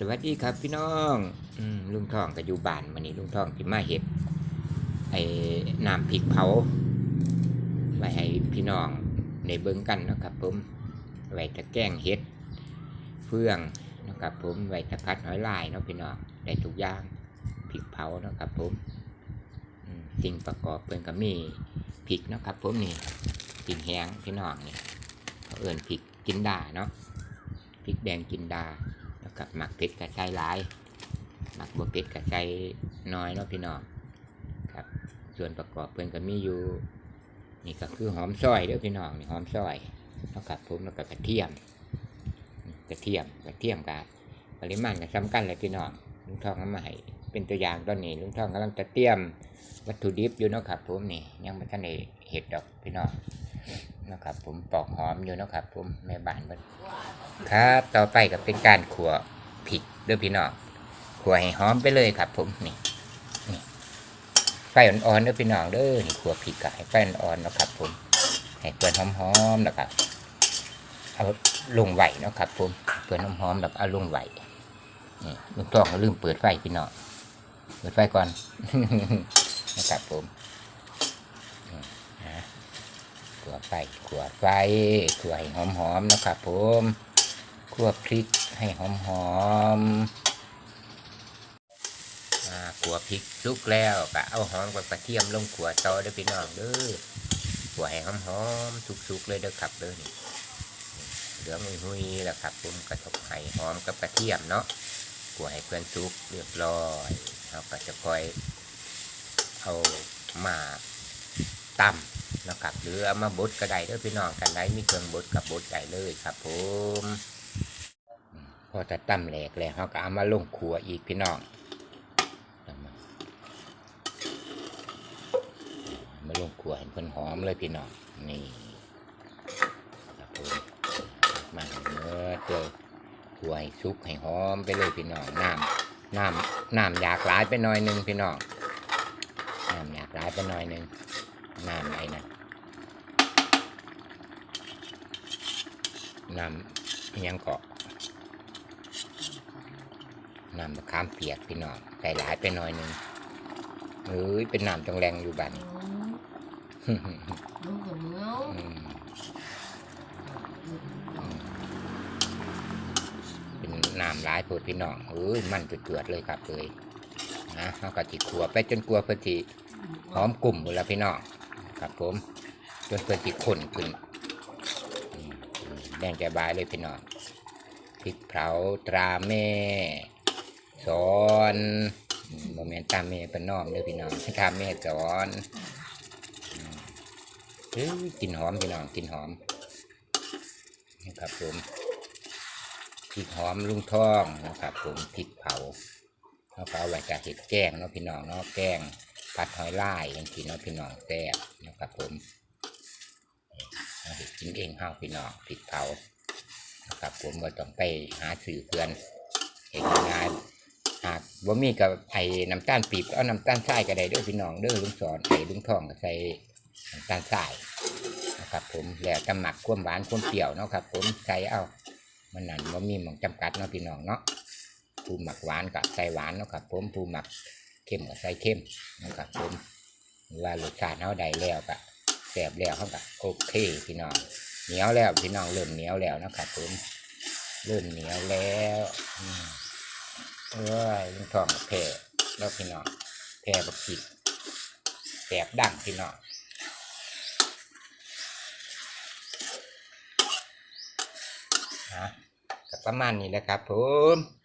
สวัสดีครับพี่น้องอลุงทองก็อยู่บ้านวันนี้ลุงทองที่มาเห็ดไอ้น้ำพริกเผาไว้ให้พี่น้องในเบิ้งกันนะครับผมไว้จะแกงเห็ดเฟืองนะครับผมไว้จะพัดหอยลายเนาะพี่น้องได้ทุกอย่างพริกเผานะครับผมสิ่งประกอบเป็นก็มีพริกนะครับผมนี่พริกแห้งพี่น้องนี่เขาเอิ่นพริกจินดาเนาะพริกแดงจินดา กับหมักเผ็ดกับใส่หลายหมักบวเผ็ดกับใส่น้อยเนาะพี่น้องครับ ส่วนประกอบเพิ่นก็มีอยู่ นี่ก็คือหอมซอยเด้อพี่น้องนี่หอมซอยแล้วกับผมแล้วก็กระเทียม กระเทียมกระเทียมกับปริมาณก็สำคัญเลยพี่น้องลุงทองเอามาให้เป็นตัวอย่างตอนนี้ลุงทองกำลังจะเตรียมวัตถุดิบอยู่เนาะครับผมนี่ยังไม่ทันได้เห็ดดอกพี่น้องนะครับผมปอกหอมอยู่นะครับผมแม่บ้านเพิ่นครับ ต่อไปก็เป็นการขัว พริกเด้อพี่น้องขัวให้หอมไปเลยครับ ผมนี่นี่ไฟอ่อนๆเด้อพี่น้องเด้อนี่ขัวพริกก็ให้ไฟอ่อนๆนะครับ ผมให้เปื่อนหอมๆนะครับเอาลงไหวนะครับ ผมเปื่อนหอมๆแล้วเอาลงไหวนี่ลุงต้องก็ลืมเปิดไฟพี่น้องเปิดไฟก่อนนะครับผมขัวไฟขัวไฟขัวให้หอมๆนะครับ ผม ขัวพริกให้หอมๆอ่าขัวพริกสุกแล้วก็เอาหอมกับกระเทียมลงขัวต่อเด้อพี่น้องเด้อขัวให้หอมๆสุกๆเลยเด้อครับเด้อนี่เหลืองหุยๆแล้วครับผมกระทบไข่หอมกับกระเทียมเนาะขัวให้เพื่อนสุกเรียบร้อยเราก็จะคอยเอามาตำนะครับหรือเอามาบดก็ได้เด้อพี่น้องกันได้มีเครื่องบดกับบดได้เลยครับผม พอจะตั้มแหลกแล้วเขาก็เอามาลงครัวอีกพี่น้องมามาลงครัวเห็นเพิ่นหอมเลยพี่น้องนี่ครับผมมาเนื้อเจอครัวให้ซุกให้หอมไปเลยพี่น้องน้ำน้ำน้ำอยากหลายไปหน่อยหนึงพี่น้องน้ำอยากหลายไปหน่อยหนึงน้ำอะไรนะน้ำยังเกาะ น้ำมะขามเปียกพี่น้องใส่หลายไปหน่อยหนึงเฮ้ยเป็นน้ำจังแรงอยู่บ้าน Ừ, đúng rồi nhớ อืมเป็นน้ำหลายโพดพี่น้องเอ้ยมันเกือดๆเลยครับเลยนะเขาก็จิขัวไปจนกลัวเพื่อที่หอมกลุ่มหมดแล้วพี่น้องครับผมจนเปิดจิข้นขึ้นอืมอืมแดงแกบายเลยพี่น้องพริกเผาตราแม่ สอนโมเมนตามแม่เป็นน้อมเลยพี่น้องตามแม่สอนเฮ้ยกลินหอมพี่น้องกลินหอมนะครับผมพริกหอมลุงท่องนะครับผมพริกเผาแล้วก็เอาไว้จะเห็ดแกงเนาะพี่น้องเนาะแกงผัดหอยลายอย่างที่น้อพี่น้องแซ่บนะครับผมเอาไปกินเองห้าพี่น้องผิดเผานะครับผมก็ต้องไปหาสื่อเพื่อนเห็นงานากว่มีกับไอ้น้ำตาลปีบเอาน้ำตาลทรายก็ได้ด้วยพี่น้องเด้อลุงสอนไอ้ลุงทองก็ใส่น้ำตาลทรายนะครับ ผมแล้วจะหมักความหวานความเปรี้ยวเนาะครับ ผมใส่เอามันนั่นว่มีหมองจำกัดเนาะพี่น้องเนาะผู้หมักหวานกับใส่หวานเนาะครับ ผมผู้หมักเข้มกับใส่เข้มนะครับ ผมว่ารสชาติเขาได้แล้วก็แซ่บแล้วเขาก็โอเคพี่น้องเหนียวแล้วพี่น้องเริ่มเหนียวแล้วนะครับ ผมเริ่มเหนียวแล้ว เอ้ยลุงทองแผ่แล้วพี่น้องแผ่บักผิดแสบดังพี่น้องนะก็ประมาณนี้แหละครับผม